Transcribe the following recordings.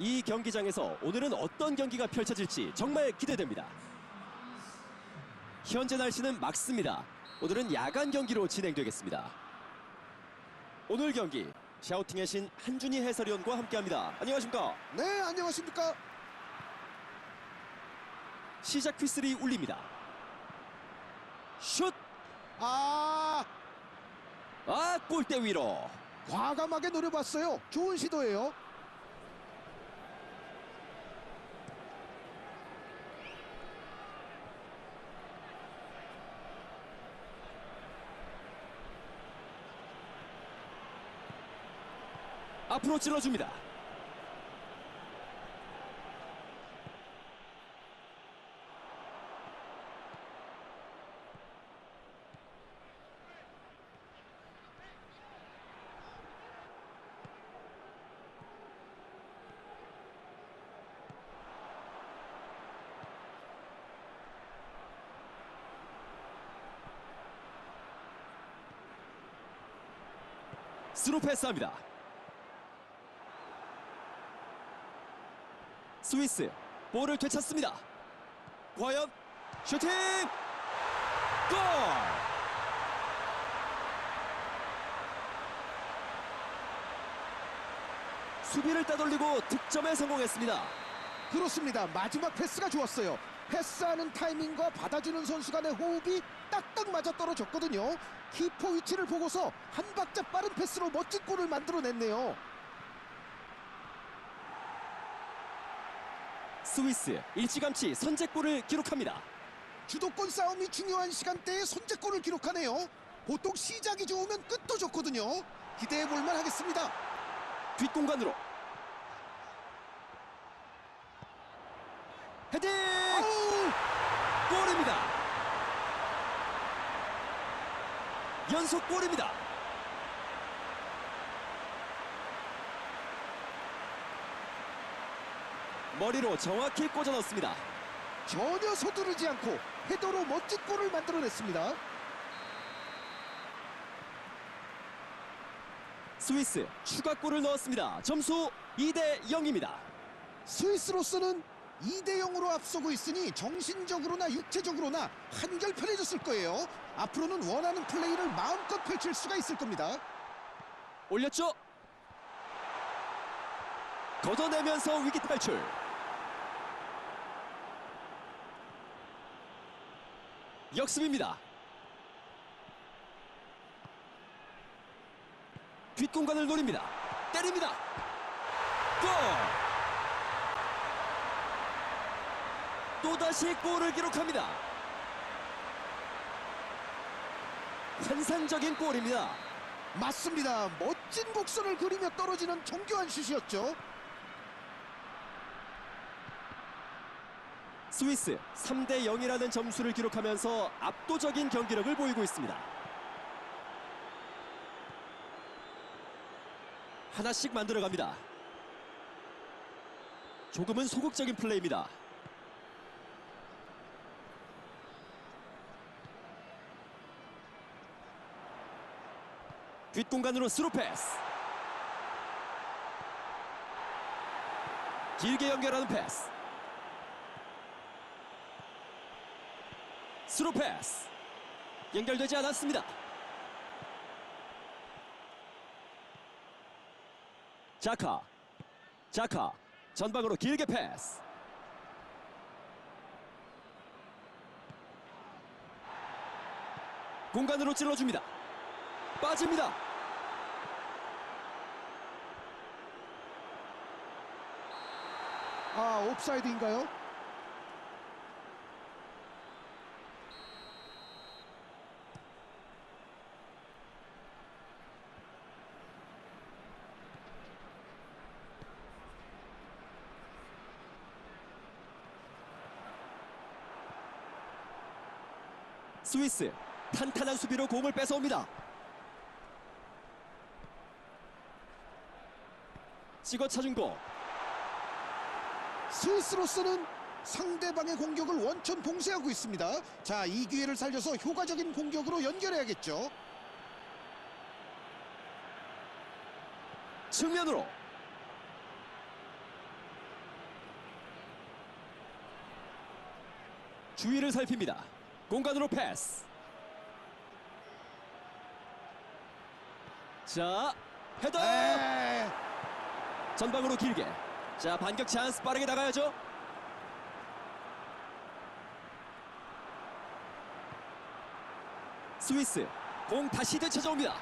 이 경기장에서 오늘은 어떤 경기가 펼쳐질지 정말 기대됩니다. 현재 날씨는 맑습니다. 오늘은 야간 경기로 진행되겠습니다. 오늘 경기 샤우팅의 신 한준희 해설위원과 함께합니다. 안녕하십니까? 네, 안녕하십니까? 시작 휘슬이 울립니다. 슛! 아, 아 골대 위로 과감하게 노려봤어요. 좋은 시도예요. 앞으로 찔러줍니다. 스루 패스합니다. 스위스 볼을 되찾습니다. 과연 슈팅 골! 수비를 따돌리고 득점에 성공했습니다. 그렇습니다. 마지막 패스가 좋았어요. 패스하는 타이밍과 받아주는 선수 간의 호흡이 딱딱 맞아 떨어졌거든요. 키퍼 위치를 보고서 한 박자 빠른 패스로 멋진 골을 만들어냈네요. 스위스 일찌감치 선제골을 기록합니다. 주도권 싸움이 중요한 시간대에 선제골을 기록하네요. 보통 시작이 좋으면 끝도 좋거든요. 기대해 볼만 하겠습니다. 뒷공간으로 헤딩! 골입니다. 연속 골입니다. 머리로 정확히 꽂아 넣습니다. 전혀 서두르지 않고 헤더로 멋진 골을 만들어냈습니다. 스위스 추가골을 넣었습니다. 점수 2대 0입니다. 스위스로서는 2대 0으로 앞서고 있으니 정신적으로나 육체적으로나 한결 편해졌을 거예요. 앞으로는 원하는 플레이를 마음껏 펼칠 수가 있을 겁니다. 올렸죠? 걷어내면서 위기 탈출. 역습입니다. 뒷공간을 노립니다. 때립니다. 골! 또다시 골을 기록합니다. 환상적인 골입니다. 맞습니다. 멋진 곡선을 그리며 떨어지는 정교한 슛이었죠. 스위스 3대 0이라는 점수를 기록하면서 압도적인 경기력을 보이고 있습니다. 하나씩 만들어갑니다. 조금은 소극적인 플레이입니다. 뒷공간으로 스루 패스. 길게 연결하는 패스. 스루 패스 연결되지 않았습니다. 자카 자카 전방으로 길게 패스 공간으로 찔러줍니다. 빠집니다. 아, 옵사이드인가요? 스위스 탄탄한 수비로 공을 뺏어옵니다. 찍어 차준 거. 스위스로서는 상대방의 공격을 원천 봉쇄하고 있습니다. 자, 이 기회를 살려서 효과적인 공격으로 연결해야겠죠. 측면으로 주위를 살핍니다. 공간으로 패스. 자, 헤더! 에, 전방으로 길게. 자, 반격 찬스 빠르게 나가야죠. 스위스 공 다시 되찾아옵니다.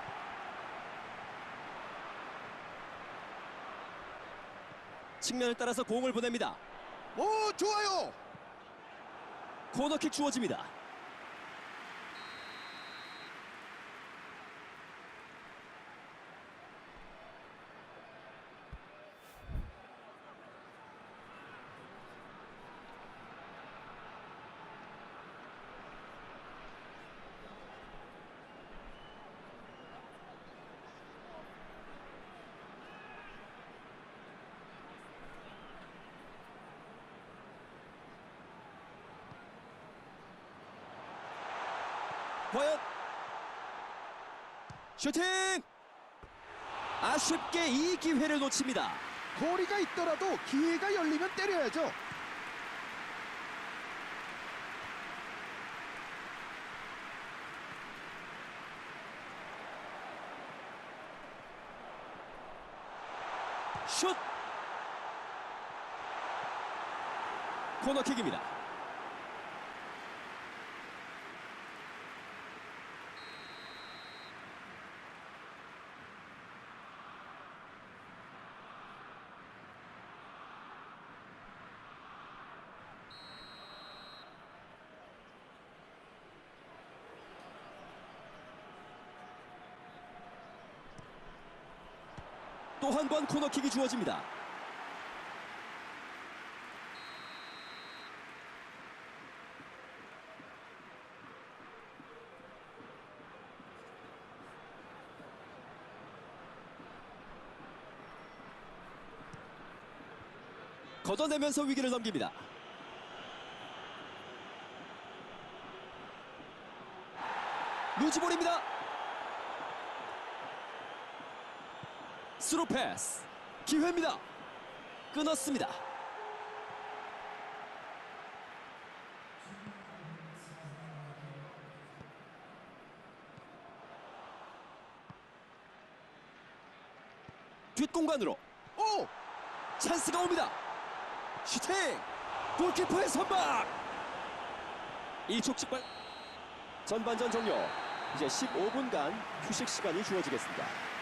측면을 따라서 공을 보냅니다. 오 좋아요. 코너킥 주어집니다. 과연 슈팅! 아쉽게 이 기회를 놓칩니다. 거리가 있더라도 기회가 열리면 때려야죠. 슛! 코너킥입니다. 또 한 번 코너킥이 주어집니다. 걷어내면서 위기를 넘깁니다. 루즈볼입니다. 스루 패스 기회입니다. 끊었습니다. 뒷공간으로 오 찬스가 옵니다. 슈팅! 골키퍼의 선박! 일촉즉발 전반전 종료. 이제 15분간 휴식 시간이 주어지겠습니다.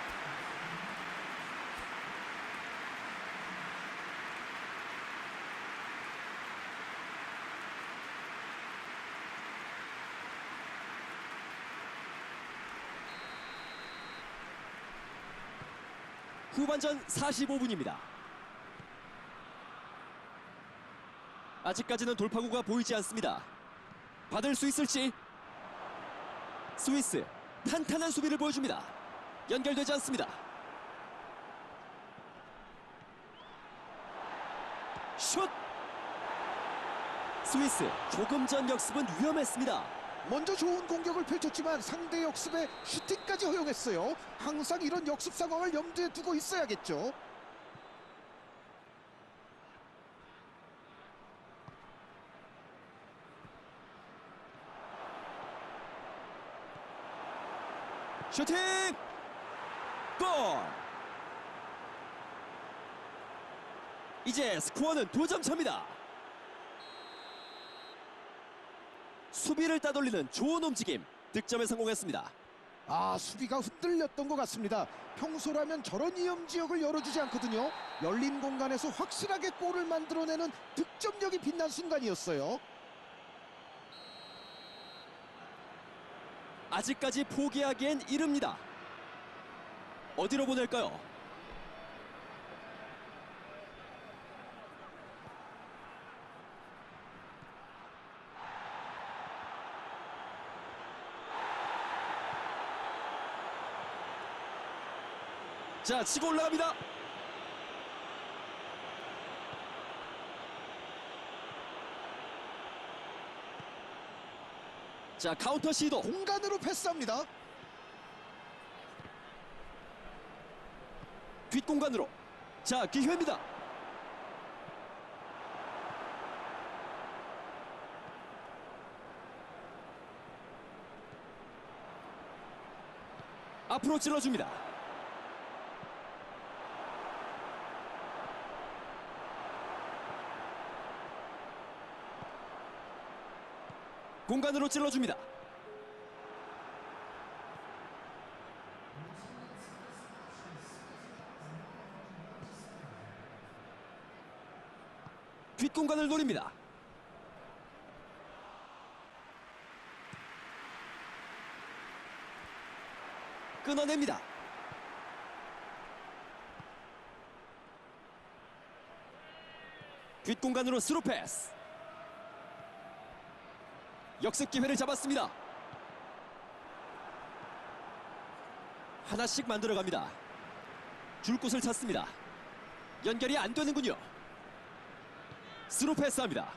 후반전 45분입니다. 아직까지는 돌파구가 보이지 않습니다. 받을 수 있을지? 스위스 탄탄한 수비를 보여줍니다. 연결되지 않습니다. 슛! 스위스 조금 전 역습은 위험했습니다. 먼저 좋은 공격을 펼쳤지만 상대 역습에 슈팅까지 허용했어요. 항상 이런 역습 상황을 염두에 두고 있어야겠죠. 슈팅! 골! 이제 스코어는 두점 차입니다. 수비를 따돌리는 좋은 움직임, 득점에 성공했습니다. 아 수비가 흔들렸던 것 같습니다. 평소라면 저런 위험 지역을 열어주지 않거든요. 열린 공간에서 확실하게 골을 만들어내는 득점력이 빛난 순간이었어요. 아직까지 포기하기엔 이릅니다. 어디로 보낼까요? 자 치고 올라갑니다. 자 카운터 시도 공간으로 패스합니다. 뒷공간으로 자 기회입니다. 앞으로 찔러줍니다. 공간으로 찔러줍니다. 뒷공간을 노립니다. 끊어냅니다. 뒷공간으로 스루 패스. 역습 기회를 잡았습니다. 하나씩 만들어갑니다. 줄 곳을 찾습니다. 연결이 안 되는군요. 스루 패스합니다.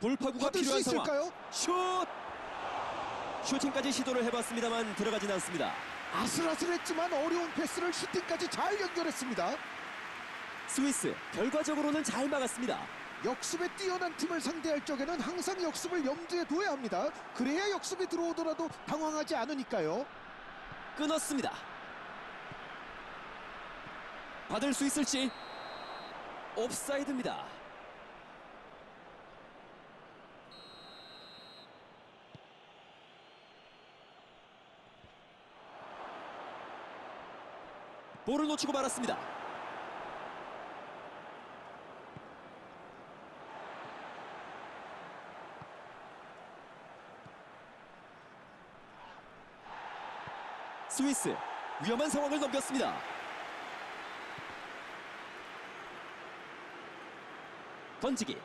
돌파구가 필요한 상황. 있을까요? 슛! 슈팅까지 시도를 해봤습니다만 들어가진 않습니다. 아슬아슬했지만 어려운 패스를 슈팅까지 잘 연결했습니다. 스위스 결과적으로는 잘 막았습니다. 역습에 뛰어난 팀을 상대할 적에는 항상 역습을 염두에 둬야 합니다. 그래야 역습이 들어오더라도 당황하지 않으니까요. 끊었습니다. 받을 수 있을지 옵사이드입니다. 볼을 놓치고 말았습니다. 스위스 위험한 상황을 넘겼습니다. 던지기.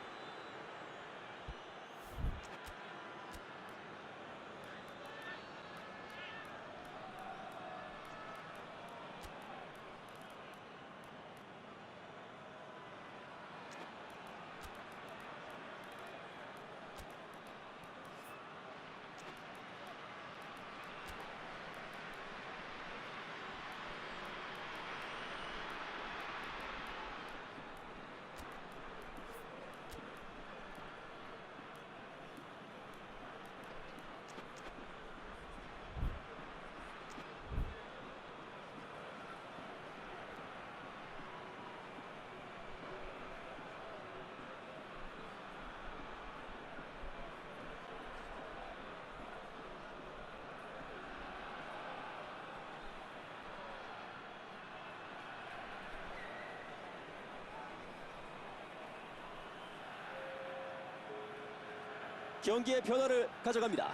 경기의 변화를 가져갑니다.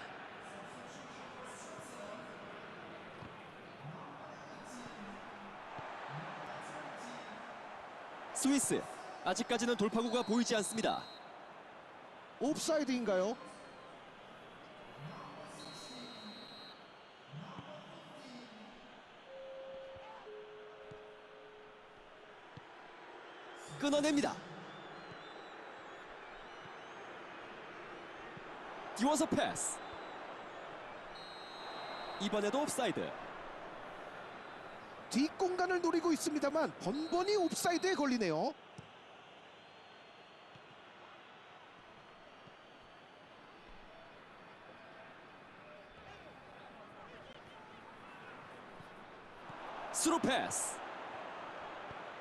스위스 아직까지는 돌파구가 보이지 않습니다. 옵사이드인가요? 끊어냅니다. 띄워서 패스. 이번에도 옵사이드. 뒷공간을 노리고 있습니다만 번번이 옵사이드에 걸리네요. 스루 패스.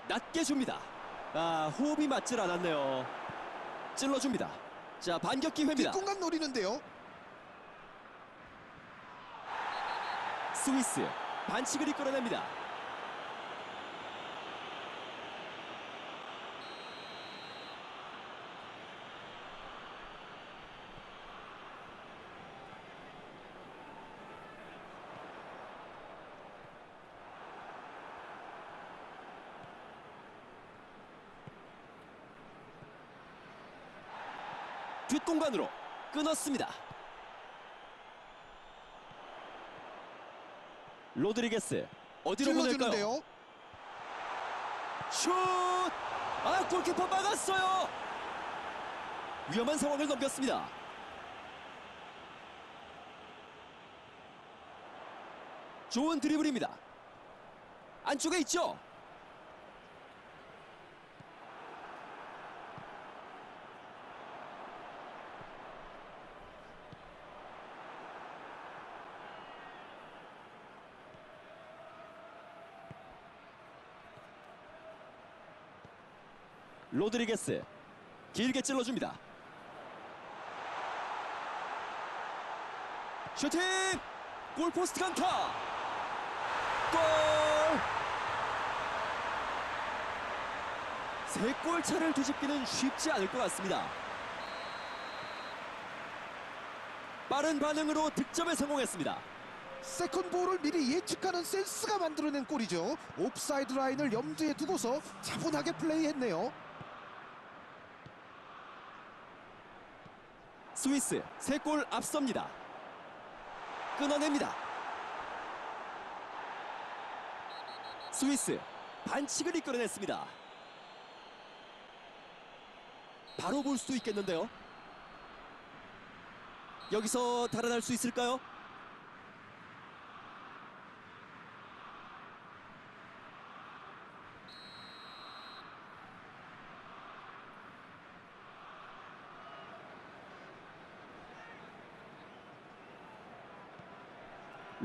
낮게 줍니다. 아, 호흡이 맞질 않았네요. 찔러줍니다. 자, 반격 기회입니다. 뒷공간 노리는데요. 스위스 반칙을 이끌어냅니다. 공간으로 끊었습니다. 로드리게스 어디로 보낼까요? 슛! 아 골키퍼 막았어요. 위험한 상황을 넘겼습니다. 좋은 드리블입니다. 안쪽에 있죠. 로드리게스 길게 찔러줍니다. 슈팅! 골포스트 강타! 골! 세 골 차를 뒤집기는 쉽지 않을 것 같습니다. 빠른 반응으로 득점에 성공했습니다. 세컨볼을 미리 예측하는 센스가 만들어낸 골이죠. 옵사이드 라인을 염두에 두고서 차분하게 플레이했네요. 스위스 세골 앞섭니다. 끊어냅니다. 스위스 반칙을 이끌어냈습니다. 바로 볼 수도 있겠는데요. 여기서 달아날 수 있을까요?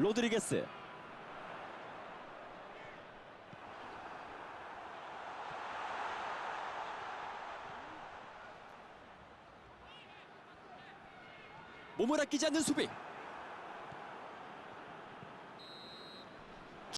로드리게스. 몸을 아끼지 않는 수비